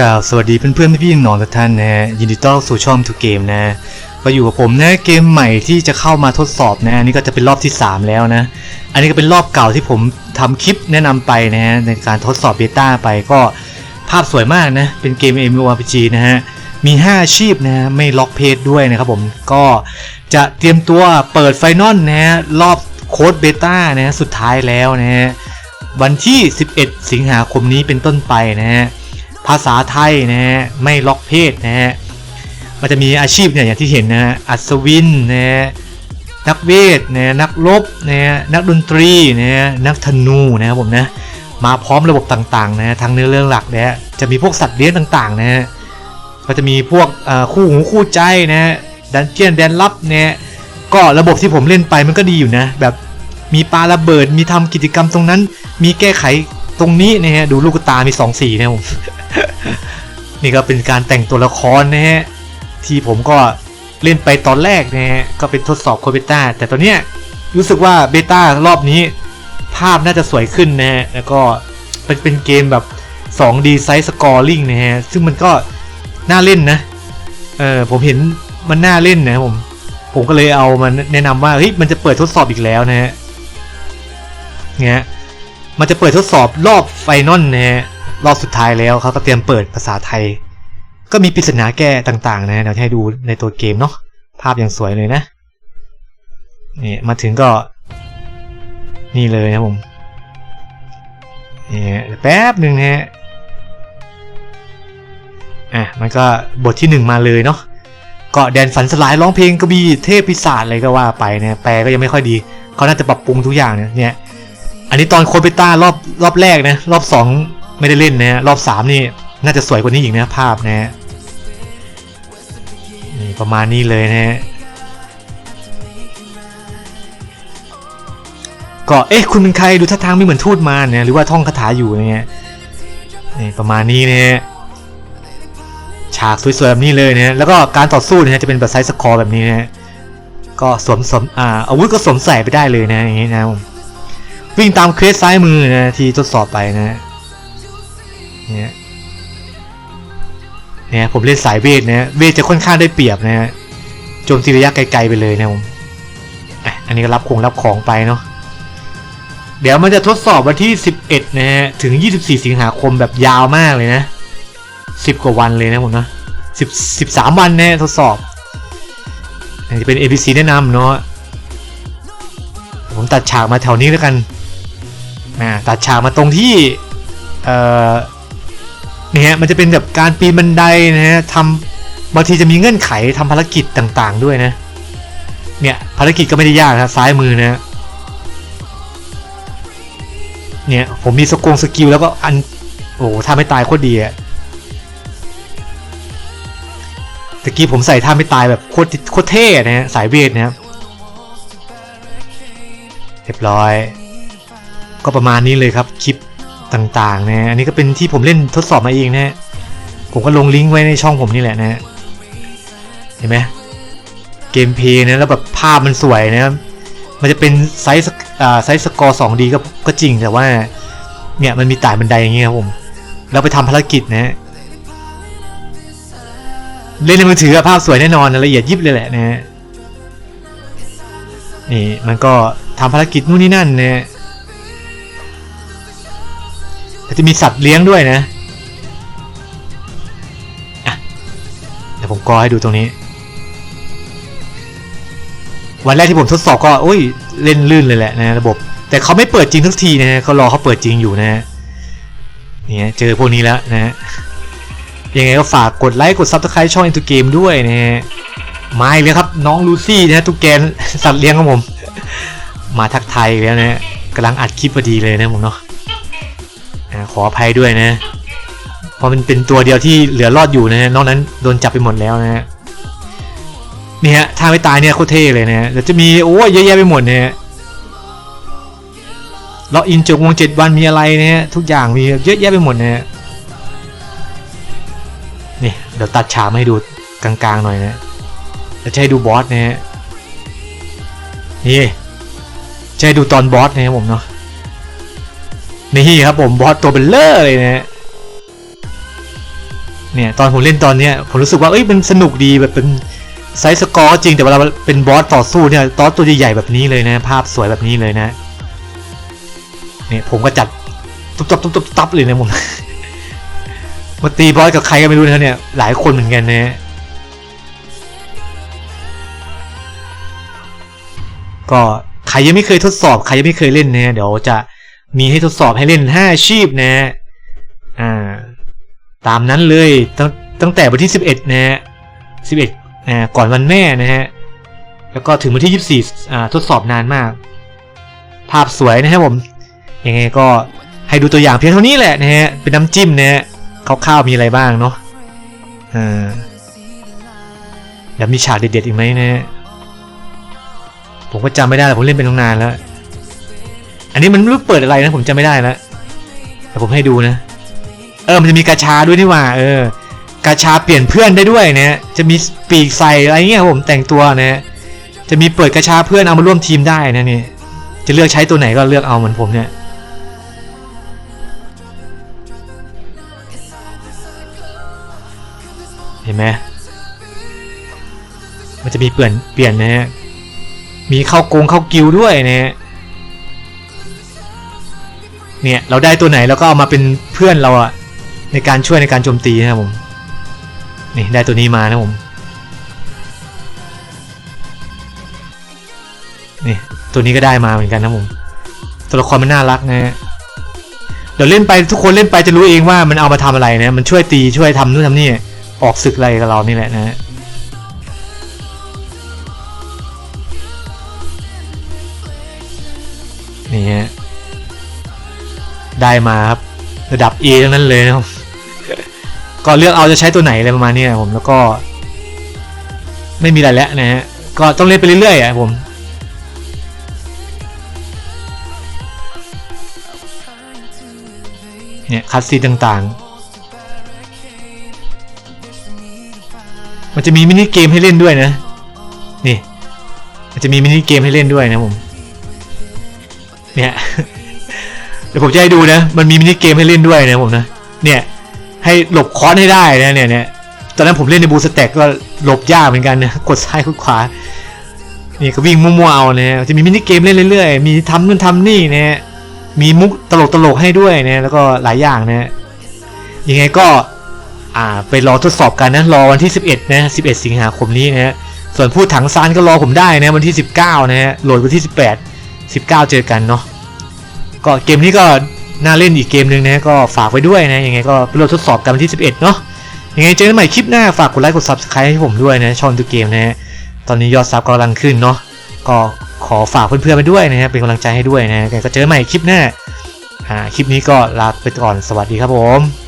กล่าวสวัสดีเพื่อนๆพี่ๆน้องทุกท่านนะฮะยินดีต้อนรับสู่ช่องทูเกมนะก็อยู่กับผมนะเกมใหม่ที่จะเข้ามาทดสอบนะอันนี้ก็จะเป็นรอบที่ 3 แล้วนะ อันนี้ก็เป็นรอบเก่าที่ผมทำคลิปแนะนำไปนะฮะในการทดสอบเบต้าไปก็ภาพสวยมากนะ เป็นเกม MMORPG นะฮะมี 5 อาชีพนะฮะไม่ล็อกเพจด้วยนะครับผมก็จะเตรียมตัวเปิดไฟนอลนะฮะรอบโค้ดเบต้านะฮะสุดท้ายแล้วนะฮะวันที่ 11 สิงหาคมนี้เป็นต้นไปนะฮะ ภาษาไทยนะฮะไม่ล็อกเพศนะฮะมันจะมีอาชีพเนี่ยอย่างที่เห็นนะฮะอัศวินนะฮะนักเวทนะฮะนักรบนะฮะนักดนตรีนะฮะนักธนูนะครับผมนะมาพร้อมระบบต่างๆนะฮะทั้งเนื้อเรื่องหลักนะจะมีพวกสัตว์เลี้ยงต่างๆนะฮะก็จะมีพวกคู่หูคู่ใจนะฮะดันเจียนแดนลับเนี่ยก็ระบบที่ผมเล่นไปมันก็ดีอยู่นะ แบบมีปลาระเบิดมีทำกิจกรรมตรงนั้น มีแก้ไขตรงนี้นะฮะดูลูกตา มีสองสีนะผม นี่ก็เป็นการแต่งตัวละครนะฮะ ที่ผมก็เล่นไปตอนแรกนะฮะ ก็เป็นทดสอบโคเบต้า แต่ตอนเนี้ยรู้สึกว่าเบต้ารอบนี้ ภาพน่าจะสวยขึ้นนะฮะ แล้วก็เป็นเป็นเกมแบบ 2D Size Scoring นะฮะ ซึ่งมันก็น่าเล่นนะ เออผมเห็นมันน่าเล่นนะผม ผมก็เลยเอามาแนะนำว่าเฮ้ยมันจะเปิดทดสอบอีกแล้วนะฮะเนี่ยมันจะเปิดทดสอบรอบไฟนอลนะฮะ รอบสุดท้ายแล้วเขาก็เตรียมเปิดภาษาไทย ก็มีปริศนาแก้ต่างๆ นะเดี๋ยวให้ดูในตัวเกมเนาะภาพอย่างสวยเลยนะนี่มาถึงก็ นี่เลยนะผมนี่แป๊บหนึ่งนะฮะอะมันก็บทที่หนึ่งมาเลยเนาะก็แดนฝันสลายร้องเพลงกระบีเทพปีศาจอะไรก็ว่าไปนะแปลก็ยังไม่ค่อยดีเขาน่าจะปรับปรุงทุกอย่างเนี่ยเนี่ยอันนี้ตอนโคเปต้ารอบรอบแรกนะ รอบสอง ไม่ได้เล่นนะรอบสามนี่น่าจะสวยกว่านี้อีกนะภาพนะนี่ประมาณนี้เลยนะก็เอ๊ะคุณเป็นใครดูท่าทางไม่เหมือนทูตมาเนี่ยหรือว่าท่องคาถาอยู่เนี่ยนี่ประมาณนี้นะฮะฉากสวยๆแบบนี้เลยนะฮะแล้วก็การต่อสู้เนี่ยจะเป็นแบบไซส์สกอร์แบบนี้นะฮะก็สวมสวมอ่าอาวุธก็สวมใส่ไปได้เลยนะอย่างนี้นะวิ่งตามเควสซ้ายมือนะที่ทดสอบไปนะ เนี่ยเนี่ยผมเล่นสายเวทนะเวทจะค่อนข้างได้เปรียบนะฮะโจมตีระยะไกลๆไปเลยนะผมอะอันนี้ก็รับคงรับของไปเนาะเดี๋ยวมันจะทดสอบวันที่ 11 นะฮะ ถึง 24 สิงหาคมแบบยาวมากเลยนะ 10 กว่าวันเลยนะผมนะ10 13 วันนะทดสอบอันนี้จะเป็น ABC แนะนำเนาะผมตัดฉากมาแถวนี้แล้วกันนะตัดฉากมาตรงที่ เอ่อ นี่ยฮะมันจะเป็นแบบการปีนบันไดนะฮะทำบางทีจะมีเงื่อนไขทำภารกิจต่างๆ ด้วยนะ เนี่ยภารกิจก็ไม่ได้ยากนะซ้ายมือนะเนี่ยผมมีสกงสกิลแล้วก็อันโอ้ท่าไม่ตายโคตรดีอะตะกี้ผมใส่ท่าไม่ตายแบบโคตรโคตรเท่นะฮะสายเวทนะครับเรียบร้อย ก็ประมาณนี้เลยครับคลิป ต่างๆนะอันนี้ก็เป็นที่ผมเล่นทดสอบมาเองนะฮะผมก็ลงลิงก์ไว้ในช่องผมนี่แหละนะฮะเห็นไหมเกมเพย์นะแล้วแบบภาพมันสวยนะมันจะเป็นไซส์อ่าไซส์สกอร์ 2D ก็ก็จริงแต่ว่าเนี่ยมันมีต่ายบันไดอย่างเงี้ยครับผมเราไปทำภารกิจนะฮะเล่นในมือถืออะภาพสวยแน่นอนละเอียดยิบเลยแหละนะฮะนี่มันก็ทำภารกิจนู่นนี่นั่นนี่ แต่จะมีสัตว์เลี้ยงด้วยนะอะเดี๋ยวผมกอให้ดูตรงนี้ วันแรกที่ผมทดสอบก็โอ้ยเล่นลื่นเลยแหละนะระบบ แต่เขาไม่เปิดจริงทุกทีนะฮะเขารอเขาเปิดจริงอยู่นะฮะเนี่ยเจอพวกนี้แล้วนะฮะยังไงก็ฝากกดไลค์กดซับสไคร b e ช่อง Into Game ด้วยนะฮะมาอีกแล้วครับ น้องลูซี่นะฮะตุ๊กแกนสัตว์เลี้ยงของผม มาทักไทยแล้วนะกำลังอัดคลิปพอดีเลยนะผมเนาะ ขออภัยด้วยนะเพราะมันเป็นตัวเดียวที่เหลือรอดอยู่นะฮะนอกนั้นโดนจับไปหมดแล้วนะฮะนี่ฮะถ้าไม่ตายเนี่ยโคตรเท่เลยนะฮะเดี๋ยวจะมีโอ้ยเยอะแยะไปหมดนะฮะล็อกอินจบวงเจ็ดวันมีอะไรนะฮะทุกอย่างมีเยอะแยะไปหมดนะฮะนี่เดี๋ยวตัดฉากมาให้ดูกลางๆหน่อยนะจะใช้ดูบอสนะฮะนี่ให้ดูตอนบอสนะครับผมเนาะ นี่ครับผมบอสตัวเบลเลอร์เลยนะเนี่ยตอนผมเล่นตอนเนี้ยผมรู้สึกว่าเอ้ยมันสนุกดีแบบเป็นไซส์สกอร์จริงแต่เวลาเป็นบอสต่อสู้เนี่ยตอสตัวใหญ่ๆแบบนี้เลยนะ ภาพสวยแบบนี้เลยนะเนี่ยผมก็จัดตุ๊บตับตุ๊บตับตุ๊บตับเลยนะผมมาตีบอสกับใครก็ไม่รู้นะเนี่ยหลายคนเหมือนกันนะก็ใครยังไม่เคยทดสอบใครยังไม่เคยเล่นเนะเดี๋ยวจะ มีให้ทดสอบให้เล่น 5 อาชีพนะอ่าตามนั้นเลยตั้งตั้งแต่วันที่ 11 นะฮะ 11อ่าก่อนวันแม่นะฮะ แล้วก็ถึงวันที่ 24อ่าทดสอบนานมาก ภาพสวยนะครับผม ยังไงก็ให้ดูตัวอย่างเพียงเท่านี้แหละนะฮะ เป็นน้ำจิ้มนะฮะคร่าวๆมีอะไรบ้างเนาะอ่าแล้วมีฉากเด็ดๆอีกไหมนะฮะผมก็จำไม่ได้แล้วผมเล่นเป็นตั้งนานแล้ว อันนี้มันไม่รู้เปิดอะไรนะผมจำไม่ได้แล้วแต่ผมให้ดูนะ เออมันจะมีกาชาด้วยนี่ว่า เออ กาชาเปลี่ยนเพื่อนได้ด้วยนะจะมีปีกใส่อะไรเงี้ยผมแต่งตัวนะจะมีเปิดกาชาเพื่อนเอามาร่วมทีมได้นะนี่จะเลือกใช้ตัวไหนก็เลือกเอาเหมือนผมเนี่ยเห็นไหมมันจะมีเปลี่ยนเปลี่ยนนะฮะมีเข้ากงเข้ากิวด้วยนะฮะ เนี่ยเราได้ตัวไหนแล้วก็เอามาเป็นเพื่อนเราอะในการช่วยในการโจมตีนะครับผมนี่ได้ตัวนี้มานะผมนี่ตัวนี้ก็ได้มาเหมือนกันนะผมตัวละครมันน่ารักนะฮะเดี๋ยวเล่นไปทุกคนเล่นไปจะรู้เองว่ามันเอามาทำอะไรนะมันช่วยตีช่วยทำนู่นทำนี่ออกศึกอะไรกับเรานี่แหละนะฮะนี่ฮะ ได้มาครับระดับ A ทั้งนั้นเลยนะครับ ก็เลือกเอาจะใช้ตัวไหนอะไรประมาณนี้ผมแล้วก็ ไม่มีอะไรแล้วนะฮะก็ต้องเล่นไปเรื่อยๆอะผมเนี่ยคัดซีต่างๆ มันจะมีมินิเกมให้เล่นด้วยนะ นี่ มันจะมีมินิเกมให้เล่นด้วยนะผม เนี่ย ดี๋ยวผมจะให้ดูนะ มันมีมินิเกมให้เล่นด้วยนะผมนะ เนี่ยให้หลบคอนให้ได้นะเนี่ยเนี่ยตอนนั้นผมเล่นในบูสแต็กก็หลบยากเหมือนกันนะ กดซ้ายกดขวา นี่ก็วิ่งมั่วๆเอานะจะมีมินิเกมเล่นเรื่อยๆ มีทำนู่นทำนี่นะฮะมีมุกตลกๆให้ด้วยนะ แล้วก็หลายอย่างนะ ยังไงก็อ่าไปรอทดสอบกันนะ รอวันที่ 11 นะ 11 สิงหาคมนี้นะฮะส่วนพูดถังซานก็รอผมได้นะวันที่ 19 นะฮะ โหลดวันที่ 18 19 เจอกันเนาะ ก็เกมนี้ก็น่าเล่นอีกเกมหนึ่งนะก็ฝากไว้ด้วยนะยังไงก็ไปโหลดทดสอบกันวันที่ 11 เนาะยังไงเจอกันใหม่คลิปหน้าฝากกดไลค์กด subscribe ให้ผมด้วยนะช่องตูเกมนะตอนนี้ยอดซับกำลังขึ้นเนาะก็ขอฝากเพื่อนๆไปด้วยนะเป็นกำลังใจให้ด้วยนะก็เจอกันใหม่คลิปหน้าอ่าคลิปนี้ก็ลาไปก่อนสวัสดีครับผม